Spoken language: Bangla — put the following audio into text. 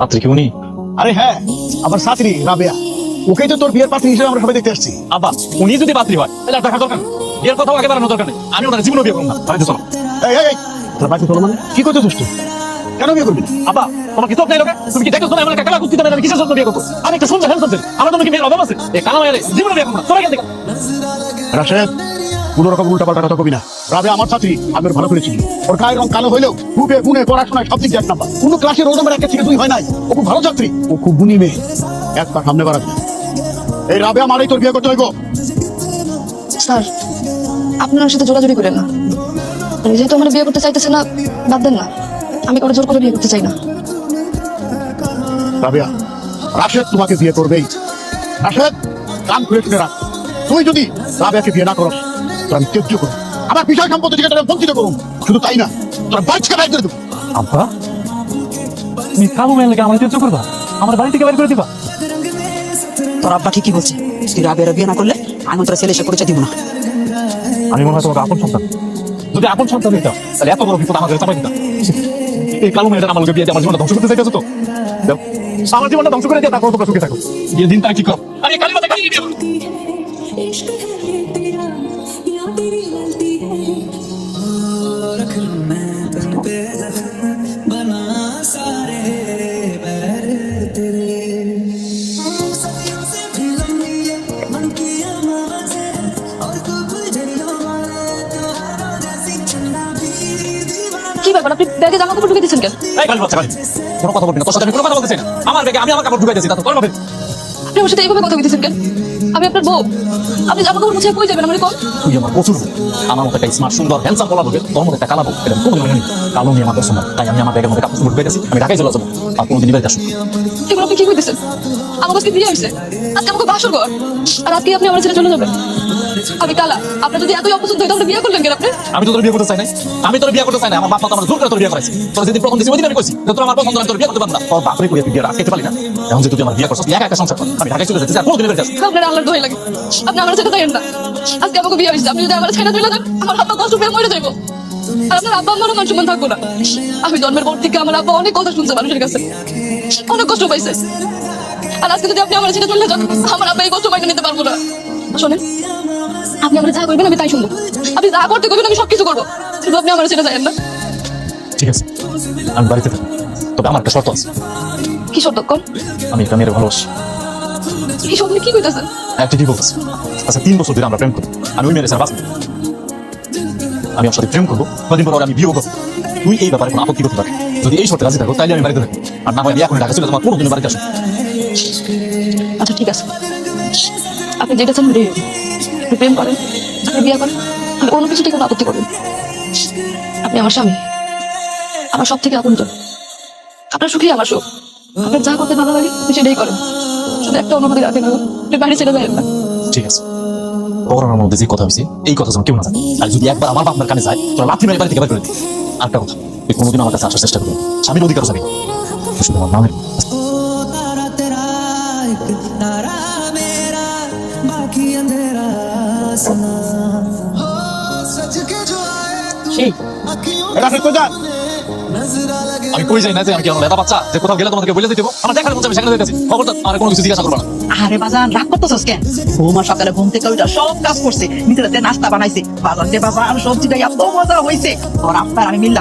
পাত্রী কি উনি? আরে হ্যাঁ আমার ছাত্রী রাবেয়া। ওকেই তো তোর বিয়ের পাত্রী হিসেবে আমরা সবাই দেখতে আসছি। আব্বা উনি যদি পাত্রী হয় তাহলে আর দেখা দরকার বিয়ের কথাও আগে বাড়ানোর দরকার নেই আমি ওনার জীবনও বিয়ে করব না। বাড়িতে চলো। এই এই তোর বাড়িতে চলো মানে? কি করতে দুষ্ট কেন বিয়ে করবি? না? আব্বা তোমার কি চোখ নেই লোকে? তুমি কি দেখো না একটা কালা কুস্তি আমি কিসের জন্য বিয়ে করব আমি একটা সুন্দর ছেলে। আমার জন্য কি মেয়ের অভাব আছে? এই কালা মায়ের জীবনে বিয়ে করব না। চলে গেছে। রাশেদ কোন রকম উল্টা কথা কবি না। রাবেয়া আমার ছাত্রী আমি ভালো করে চিনি ওর গায়ের রং কালো হইলেও রূপে গুণে পড়াশোনায় সব দিক এক নাম্বার কোনো ক্লাসে রোল নাম্বার একটা থেকে দুই হয় নাই। ও খুব ভালো ছাত্রী ও খুব গুণী মেয়ে। একবার সামনে বাড়াবি। এই রাবেয়া মারেই তোর বিয়ে করতে হইব। স্যার আপনার সাথে জোরাজুরি করেন না। যেহেতু আমার বিয়ে করতে চাইতেছে না বাদ দেন না। আমি করে জোর করে বিয়ে করতে চাই না। রাবেয়া রাশেদ তোমাকে বিয়ে করবেই। রাশেদ কান খুলে শুনে রাখ। তুই যদি রাবেয়াকে বিয়ে না করস আমি ত্যায্য করব আমার বিষয় সম্পত্তি থেকে তোরা বঞ্চিত করুন। শুধু তাই না তোরা থেকে বাইক করে দেবো। আব্বা তুমি কালো মেয়ের লেগে আমার তেজ করবা? আমার বাড়ি থেকে বাইর করে দিবা? তোর আব্বা ঠিকই বলছে তুই রাবের বিয়ে না করলে আমি তোর ছেলে এসে পরিচয় দিব না। আমি মনে হয় তোমাকে আপন সন্তান। যদি আপন সন্তান দিতাম তাহলে এত বড় বিপদ আমাদের চাপাই দিতাম এই কালো মেয়েটা আমার বিয়ে আমার জীবনটা ধ্বংস করতে চাইতেছো তো? দাও। আমার জীবনটা ধ্বংস করে দিয়ে তারপর তোমরা সুখে থাকো। দিন তার কি কর। আরে কালী মাতা কালী रख लूं मैं तुम पे जख्म बना सारे बैर तेरे सदियों से भी लंबी है मन की आवाज़ें और खूब झरियों वाले त्योहारों जैसी चंदा भी दीवाना কি ব্যাপার আপনি ব্যাগে জামা কাপড় ঢুকে দিচ্ছেন কেন এই কালী মাতা কালী কোনো কথা বলবি না তোর সাথে আমি কোনো কথা বলতে চাই না আমার ব্যাগে আমি আমার কাপড় ঢুকাইতেছি তা তো তোর ভাবে আপনি আমার সাথে এইভাবে কথা বলতেছেন কেন আমি আপনার বউ। আপনি জামা কাপড় মুছে কই যাবেন? আমার কোন তুই আমার প্রচুর আমার মতো একটা স্মার্ট সুন্দর হ্যান্ডসাম বলা হবে তোর মতো একটা কালা বউ। এটা কোনো নেই। কালো নিয়ে আমার পছন্দ তাই আমি আমার ব্যাগের মধ্যে কাপড় চোপড় আমি ঢাকায় চলে যাব। আর কোনোদিন বেরোতে আসব এগুলো আপনি কি করতেছেন আমার কাছে বিয়ে হয়েছে। আজকে আমাকে বাসর ঘর। আর আজকে আপনি আমার ছেড়ে চলে যাবেন। আমি কালা। আপনার যদি এতই অপছন্দ হয় তাহলে বিয়ে করলেন কেন আপনি? আমি তো তোর বিয়ে করতে চাই না আমি তোর বিয়ে করতে চাই না আমার বাপ মা আমার জোর করে তোর বিয়ে করাইছে। তোর যেদিন প্রথম দিয়েছি ওই দিন আমি কইছি তোর আমার পছন্দ না, তোর বিয়ে করতে পারব না। তোর বাপরে করে তুই বিয়ে রাখতে পারলি না। এখন যে তুই আমার বিয়ে করছিস একা একা সংসার কর। আমি ঢাকায় চলে যাচ্ছি আর কোনোদিন বেরোতে আসব আপনার আল্লাহর দোহাই লাগে। আপনি আমার ছেড়ে যাবেন না। আজকে আমাকে বিয়ে হয়েছে। আপনি যদি আমার ছেড়ে চলে যান আমার আব্বা কষ্ট পেয়ে মরে যাইবো। আর আপনার আব্বা আমারও মান সম্মান থাকব না। আমি জন্মের পর থেকে আমার আব্বা অনেক কথা শুনছে মানুষের কাছে। অনেক কষ্ট পাইছে। আর আজকে যদি আপনি আমার ছেড়ে চলে যান আমার আব্বা এই কষ্ট মাইনে নিতে পারব না। শোনেন আপনি আমার যা করবেন আমি তাই শুনব। আপনি যা করতে করবেন আমি সবকিছু করব। শুধু আপনি আমার ছেড়ে যাবেন না। ঠিক আছে আমি বাড়িতে থাকি। তবে আমার একটা শর্ত আছে। কি শর্ত কোন? আমি একটা মেয়ের ভালোবাসি। এই সব আপনি কি কইতেছেন? একটা কি বলতেছি আচ্ছা তিন বছর ধরে আমরা প্রেম করি। আমি ওই মেয়ের সাথে বাঁচবো। আমি ওর সাথে প্রেম করব। কদিন পর আমি বিয়ে করব। তুই এই ব্যাপারে কোনো আপত্তি করতে পারি যদি এই শর্তে রাজি থাকো তাইলে আমি বাড়িতে থাকি আর না হয় এখন ঢাকা চলে তোমার বাড়িতে আসো আচ্ছা ঠিক আছে। আপনি যেটা চান। আপনি প্রেম করেন আপনি বিয়ে করেন আমি কোনো কিছুতে কোনো আপত্তি করবেন আপনি আমার স্বামী। আমার সব থেকে আপন আপনার সুখী আমার সুখ। আপনার যা করতে ভালো লাগে আপনি সেটাই করেন। শুধু একটা অনুমতি রাখেন আপনি বাড়ি ছেড়ে যাবেন না। ঠিক আছে। করোনার মধ্যে যে কথা হয়েছে এই কথা যেন কেউ না জানে। আর যদি একবার আমার কানে যায় তোর লাথি মেরে বাড়ি থেকে বের করে দিই আরেকটা কথা তুই কোনোদিন আমার কাছে আসার চেষ্টা করবি না। স্বামীর অধিকার স্বামী আমি কই যাই না যে আমি কেন বাচ্চা? যে কোথাও গেলে তোমাকে বলে দিতে আমার দেখার আমি সেখানে আর কোনো কিছু জিজ্ঞাসা করব না। আরে রাগ সকালে ঘুম থেকে সব কাজ করছে। নিজের নাস্তা বানাইছে। বাজার বাবা আর মজা হয়েছে আর আপনার আমি মিললাম।